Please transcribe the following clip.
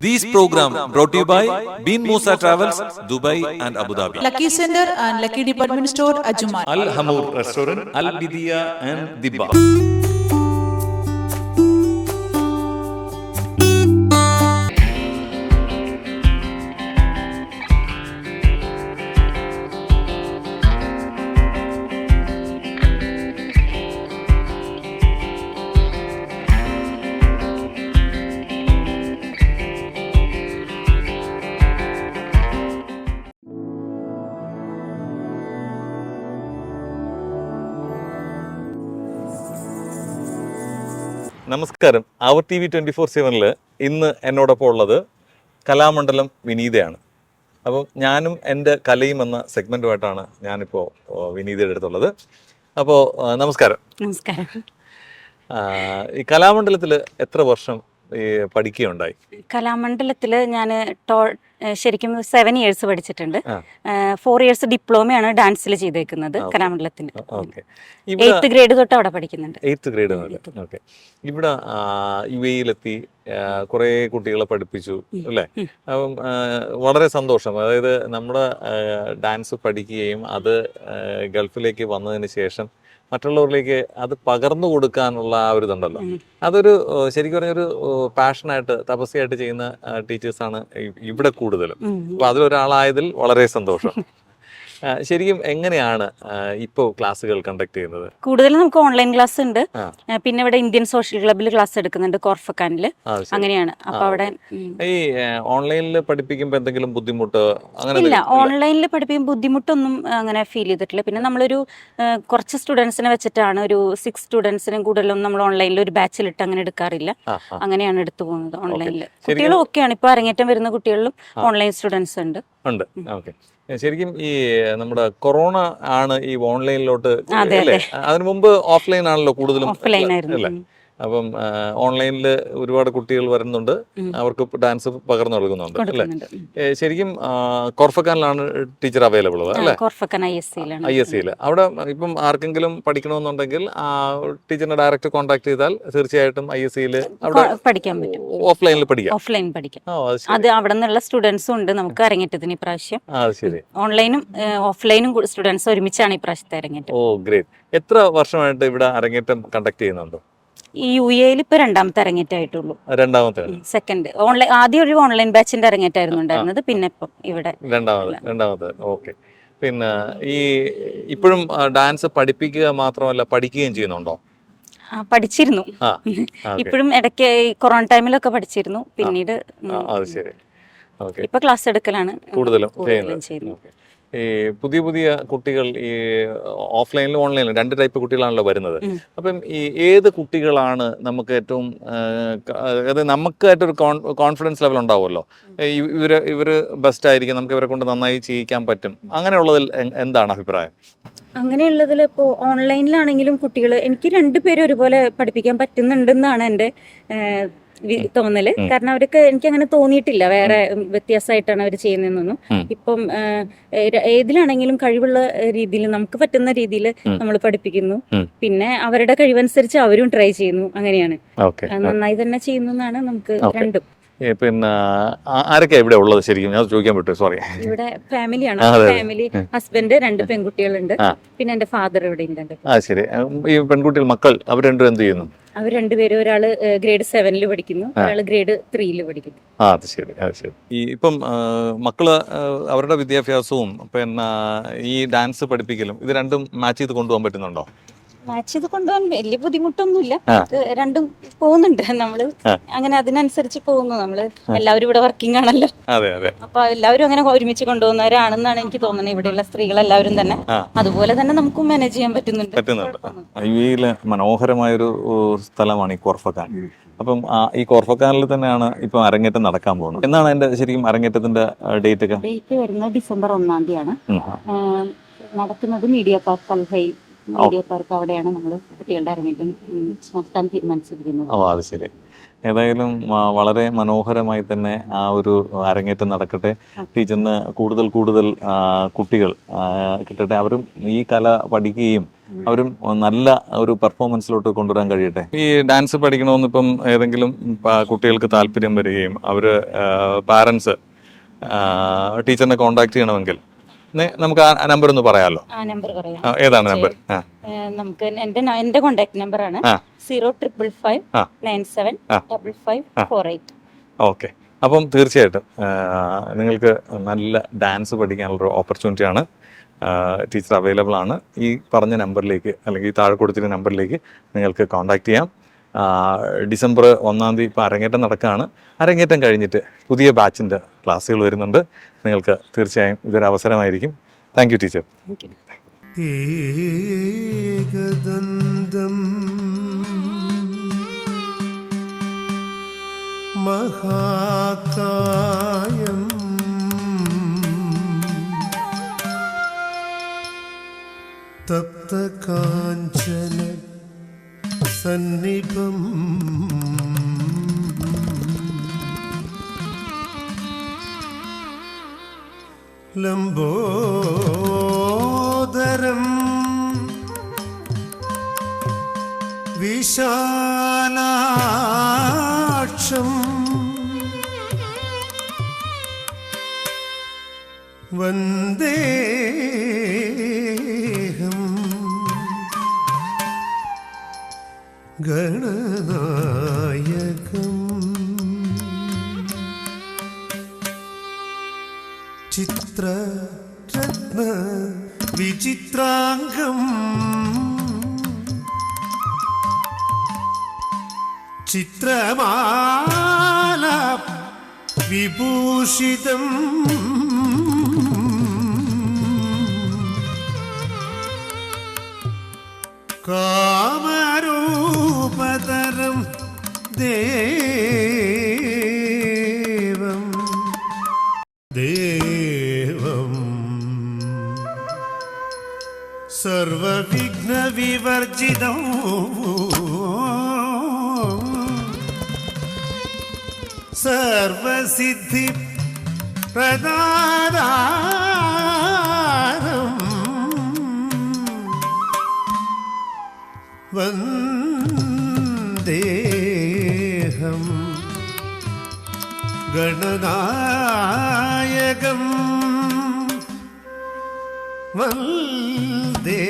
These program brought to you by Bean Musa Travels, Dubai and Abu Dhabi. Lucky Center and Lucky Department Store, Ajuman. Al Hamur Restaurant, Al Bidia and Dibba. നമസ്കാരം. അവർ T V twenty four സെവനിൽ ഇന്ന് എന്നോടൊപ്പം ഉള്ളത് കലാമണ്ഡലം വിനീതയാണ്. അപ്പോൾ ഞാനും എന്റെ കലയും എന്ന സെഗ്മെന്റുമായിട്ടാണ് ഞാനിപ്പോൾ വിനീതയുടെ അടുത്തുള്ളത്. അപ്പോൾ നമസ്കാരം. നമസ്കാരം. ഈ കലാമണ്ഡലത്തിൽ എത്ര വർഷം പഠിക്കുകയുണ്ടായി. കലാമണ്ഡലത്തിൽ ഞാൻ ശരിക്കും സെവൻ ഇയേഴ്സ് പഠിച്ചിട്ടുണ്ട്. ഫോർ ഇയേഴ്സ് ഡിപ്ലോമയാണ് ഡാൻസിൽ ചെയ്തേക്കുന്നത് കലാമണ്ഡലത്തിന് എയ്ത്ത് ഗ്രേഡ് തൊട്ട് അവിടെ പഠിക്കുന്നുണ്ട്. Eighth grade okay. ഇവിടെ യു എയിലെത്തി കുറേ കുട്ടികളെ പഠിപ്പിച്ചു അല്ലേ? അപ്പം വളരെ സന്തോഷം. അതായത് നമ്മുടെ ഡാൻസ് പഠിക്കുകയും അത് ഗൾഫിലേക്ക് വന്നതിന് ശേഷം മറ്റുള്ളവരിലേക്ക് അത് പകർന്നു കൊടുക്കാനുള്ള ആ ഒരു ഇതുണ്ടല്ലോ. അതൊരു ശരിക്കും പറഞ്ഞൊരു പാഷനായിട്ട് തപസ്യായിട്ട് ചെയ്യുന്ന ടീച്ചേഴ്സാണ് ഇവിടെ കൂടുതലും. അപ്പൊ അതിലൊരാളായതിൽ വളരെ സന്തോഷം. ശരിക്കും എങ്ങനെയാണ് ഇപ്പോൾ ക്ലാസ്സുകൾ കണ്ടക്ട് ചെയ്യുന്നത്? കൂടുതലും നമുക്ക് ഓൺലൈൻ ക്ലാസ് ഉണ്ട്. പിന്നെ ഇവിടെ ഇന്ത്യൻ സോഷ്യൽ ക്ലബിൽ ക്ലാസ് എടുക്കുന്നുണ്ട് കോർഫക്കാനിൽ അങ്ങനെയാണ്. അപ്പൊ അവിടെ. ഈ ഓൺലൈനിൽ പഠിപ്പിക്കുമ്പോൾ എന്തെങ്കിലും ബുദ്ധിമുട്ട് അങ്ങനെ ഇല്ല ഓൺലൈനിൽ പഠിപ്പിക്കുമ്പോൾ ബുദ്ധിമുട്ടൊന്നും അങ്ങനെ ഫീൽ ചെയ്തിട്ടില്ല. പിന്നെ നമ്മളൊരു കുറച്ച് സ്റ്റുഡൻസിനെ വെച്ചിട്ടാണ് ഒരു സിക്സ് സ്റ്റുഡൻസിനും കൂടുതലൊന്നും നമ്മൾ ഓൺലൈനിൽ ഒരു ബാച്ചിൽ ഇട്ട് അങ്ങനെ എടുക്കാറില്ല. അങ്ങനെയാണ് എടുത്തു പോകുന്നത് ഓൺലൈനിൽ കുട്ടികളും ഒക്കെയാണ് ഇപ്പൊ അരങ്ങേറ്റം വരുന്ന കുട്ടികളിലും ഓൺലൈൻ സ്റ്റുഡൻസ് ഉണ്ട്. ഉണ്ട്. ഓക്കെ. ശരിക്കും ഈ നമ്മുടെ കൊറോണ ആണ് ഈ ഓൺലൈനിലോട്ട് അതിനു മുമ്പ് ഓഫ്ലൈൻ ആണല്ലോ കൂടുതലും അല്ലേ. അപ്പം ഓൺലൈനിൽ ഒരുപാട് കുട്ടികൾ വരുന്നുണ്ട്. അവർക്ക് ഡാൻസ് പകർന്നു നൽകുന്നുണ്ട് അല്ലേ? ശരിക്കും കോർഫക്കാനിലാണ് ടീച്ചർ അവൈലബിൾ അല്ലേ? ഐ എസ് സിയിൽ അവിടെ ഇപ്പം ആർക്കെങ്കിലും പഠിക്കണമെന്നുണ്ടെങ്കിൽ ടീച്ചറിനെ ഡയറക്റ്റ് കോൺടാക്ട് ചെയ്താൽ തീർച്ചയായിട്ടും ഐ എസ് സിയിൽ പഠിക്കാൻ പറ്റും. ഓഫ്ലൈനിൽ പഠിക്കാം. ഓഫ്ലൈൻ പഠിക്കാം. അത് അവിടെ നിന്നുള്ള സ്റ്റുഡൻസും ഉണ്ട് നമുക്ക് അരങ്ങേറ്റത്തിന് ഇപ്രാവശ്യം ഓൺലൈനും ഓഫ്ലൈനും സ്റ്റുഡൻസ് ഒരുമിച്ചാണ് ഇപ്രാവശ്യത്തെ അരങ്ങേറ്റം. Oh great. എത്ര വർഷമായിട്ട് ഇവിടെ അരങ്ങേറ്റം കണ്ടക്ട് ചെയ്യുന്നുണ്ടോ? ഈ യു എയിൽ ഇപ്പൊ രണ്ടാമത്തെ ഇറങ്ങിയിട്ടായിട്ടുള്ളൂ രണ്ടാമത്തെ സെക്കൻഡ് ഓൺലൈൻ ആദ്യം ഒരു ഓൺലൈൻ ബാച്ചിന്റെ ഇറങ്ങിയിട്ടായിരുന്നു ഉണ്ടായിരുന്നത് പിന്നെ ഇപ്പം ഇവിടെ രണ്ടാമത് രണ്ടാമത്തെ ഓക്കെ. പിന്നെ ഈ ഇപ്പോഴും ഡാൻസ് പഠിപ്പിക്കുക മാത്രമല്ല പഠിക്കുകയും ചെയ്യുന്നുണ്ടോ? ആ, പഠിച്ചിരുന്നു. ഇപ്പോഴും ഇടയ്ക്ക് ഈ കൊറോണ ടൈമിലൊക്കെ പഠിച്ചിരുന്നു. പിന്നീട് ഇപ്പൊ ക്ലാസ് എടുക്കലാണ്. കൂടുതലും ചെയ്യുന്നത്. ഈ പുതിയ പുതിയ കുട്ടികൾ ഈ ഓഫ്ലൈനിലും ഓൺലൈനിലും രണ്ട് ടൈപ്പ് കുട്ടികളാണല്ലോ വരുന്നത്. അപ്പം ഈ ഏത് കുട്ടികളാണ് നമുക്ക് ഏറ്റവും അതായത് നമുക്കായിട്ടൊരു കോൺഫിഡൻസ് ലെവൽ ഉണ്ടാവുമല്ലോ. ഇവർ ഇവർ ഇവർ ബെസ്റ്റ് ആയിരിക്കും നമുക്ക് ഇവരെ കൊണ്ട് നന്നായി ചെയ്യിക്കാൻ പറ്റും. അങ്ങനെയുള്ളതിൽ എന്താണ് അഭിപ്രായം? അങ്ങനെയുള്ളതിൽ ഇപ്പോൾ ഓൺലൈനിലാണെങ്കിലും കുട്ടികൾ എനിക്ക് രണ്ടുപേരും ഒരുപോലെ പഠിപ്പിക്കാൻ പറ്റുന്നുണ്ടെന്നാണ് എന്റെ തോന്നൽ. കാരണം അവർക്ക് എനിക്ക് അങ്ങനെ തോന്നിയിട്ടില്ല. വേറെ വ്യത്യാസമായിട്ടാണ് അവർ ചെയ്യുന്നതെന്നൊന്നും. ഇപ്പം ഏതിലാണെങ്കിലും കഴിവുള്ള രീതിയിൽ നമുക്ക് പറ്റുന്ന രീതിയിൽ നമ്മൾ പഠിപ്പിക്കുന്നു. പിന്നെ അവരുടെ കഴിവനുസരിച്ച് അവരും ട്രൈ ചെയ്യുന്നു. അങ്ങനെയാണ്. നന്നായി തന്നെ ചെയ്യുന്നു എന്നാണ് നമുക്ക് രണ്ടും. പിന്നെ ആരൊക്കെ ഇവിടെ ഉള്ളത് ശരിക്കും? ഞാൻ ചോദിക്കാൻ പറ്റും സോറി ഇവിടെ ഫാമിലിയാണ്. ഫാമിലി ഹസ്ബൻഡ് രണ്ട് പെൺകുട്ടികളുണ്ട്. പിന്നെ എന്റെ ഫാദർ ഇവിടെ ഉണ്ട് ആ ശരി. ഈ പെൺകുട്ടികൾ മക്കൾ അവർ രണ്ടും എന്ത് ചെയ്യുന്നു? അവർ രണ്ടുപേരും ഒരാൾ ഗ്രേഡ് സെവനിൽ പഠിക്കുന്നു ഒരാൾ ഗ്രേഡ് ത്രീയിൽ പഠിക്കുന്നു. ആ അത് ശരി അത് ശരി. ഈ ഇപ്പം മക്കൾ അവരുടെ വിദ്യാഭ്യാസവും പിന്നെ ഈ ഡാൻസ് പഠിപ്പിക്കലും ഇത് രണ്ടും മാച്ച് ചെയ്ത് കൊണ്ടുപോകാൻ പറ്റുന്നുണ്ടോ? മാച്ച് ചെയ്ത് കൊണ്ടുപോകാൻ വലിയ ബുദ്ധിമുട്ടൊന്നുമില്ല. രണ്ടും പോകുന്നുണ്ട്. നമ്മൾ അങ്ങനെ അതിനനുസരിച്ച് പോകുന്നു നമ്മൾ. എല്ലാവരും ഇവിടെ വർക്കിംഗ് ആണല്ലോ. അതെ അതെ. അപ്പൊ എല്ലാവരും അങ്ങനെ ഒരുമിച്ച് കൊണ്ടുപോകുന്നവരാണെന്നാണ് എനിക്ക് തോന്നുന്നത്. ഇവിടെയുള്ള സ്ത്രീകൾ എല്ലാവരും തന്നെ. അതുപോലെ തന്നെ നമുക്ക് മാനേജ് ചെയ്യാൻ പറ്റുന്നുണ്ട്. പറ്റുന്നുണ്ട്. മനോഹരമായ ഒരു മനോഹരമായൊരു സ്ഥലമാണ് ഈ കോർഫക്കാൻ. അപ്പം ഈ കോർഫക്കാനിൽ തന്നെയാണ് ഇപ്പം അരങ്ങേറ്റം നടക്കാൻ പോകുന്നത്. എന്നാണ് എന്റെ ശരിക്കും അരങ്ങേറ്റത്തിന്റെ ഡേറ്റ് ഒക്കെ? ഡേറ്റ് വരുന്നത് ഡിസംബർ ഒന്നാം തീയതിയാണ്. നടക്കുന്നത് മീഡിയ പാർക്ക് കൽഹൈ അവിടെയാണ് നമ്മൾ കുട്ടികളുടെ അരങ്ങേറ്റം നടത്താൻ തീരുമാനിച്ചിരിക്കുന്നത്. ഓ അത് ശരി. ഏതായാലും വളരെ മനോഹരമായി തന്നെ ആ ഒരു അരങ്ങേറ്റം നടക്കട്ടെ. ടീച്ചറിന് കൂടുതൽ കൂടുതൽ കുട്ടികൾ കിട്ടട്ടെ. അവരും ഈ കല പഠിക്കുകയും അവരും നല്ല ഒരു പെർഫോമൻസിലോട്ട് കൊണ്ടുവരാൻ കഴിയട്ടെ. ഈ ഡാൻസ് പഠിക്കണമെന്ന് ഇപ്പം ഏതെങ്കിലും കുട്ടികൾക്ക് താല്പര്യം വരികയും അവർ പാരൻസ് ടീച്ചറിനെ കോണ്ടാക്ട് ചെയ്യണമെങ്കിൽ നമുക്ക് ആ നമ്പർ ഒന്ന് പറയാമല്ലോ ആ നമ്പർ പറയാം. ആ, ഏതാണ് നമ്പർ ആ. നമുക്ക് എന്റെ ന- എന്റെ കോണ്ടാക്ട് നമ്പർ ആണ് ആ. സീറോ ട്രിപ്പിൾ ഫൈവ് ആ. നയൻ സെവൻ ആ. Double five four eight. Okay. അപ്പം തീർച്ചയായിട്ടും ആ, നിങ്ങൾക്ക് നല്ല ഡാൻസ് പഠിക്കാനുള്ളൊരു ഓപ്പർച്യൂണിറ്റിയാണ് ടീച്ചർ അവൈലബിൾ ആണ്. ഈ പറഞ്ഞ നമ്പറിലേക്ക് അല്ലെങ്കിൽ ഈ താഴെ കൊടുത്തിരുന്ന നമ്പറിലേക്ക് നിങ്ങൾക്ക് കോൺടാക്ട് ചെയ്യാം. ഡിസംബർ ഒന്നാം തീയതി ഇപ്പോൾ അരങ്ങേറ്റം നടക്കുകയാണ് അരങ്ങേറ്റം കഴിഞ്ഞിട്ട് പുതിയ ബാച്ചിന്റെ ക്ലാസ്സുകൾ വരുന്നുണ്ട്. നിങ്ങൾക്ക് തീർച്ചയായും ഇതൊരു അവസരമായിരിക്കും. താങ്ക് യു ടീച്ചർ ഏകദന്തം മഹാകായം തപ്തകാഞ്ചന സന്നിഭം. ലംബോദരം. വിശാലാക്ഷം. വന്ദേഹം ഗണനായകം. ചിത്ര രത്ന വിചിത്രാംഗം. ചിത്രമാല വിഭൂഷിതം. ദേവം. സർവവിഘ്നവിവർജിതം. സർവസിദ്ധി പ്രദാനം വന്ദേഹം ഗണനായകം വന്ദേ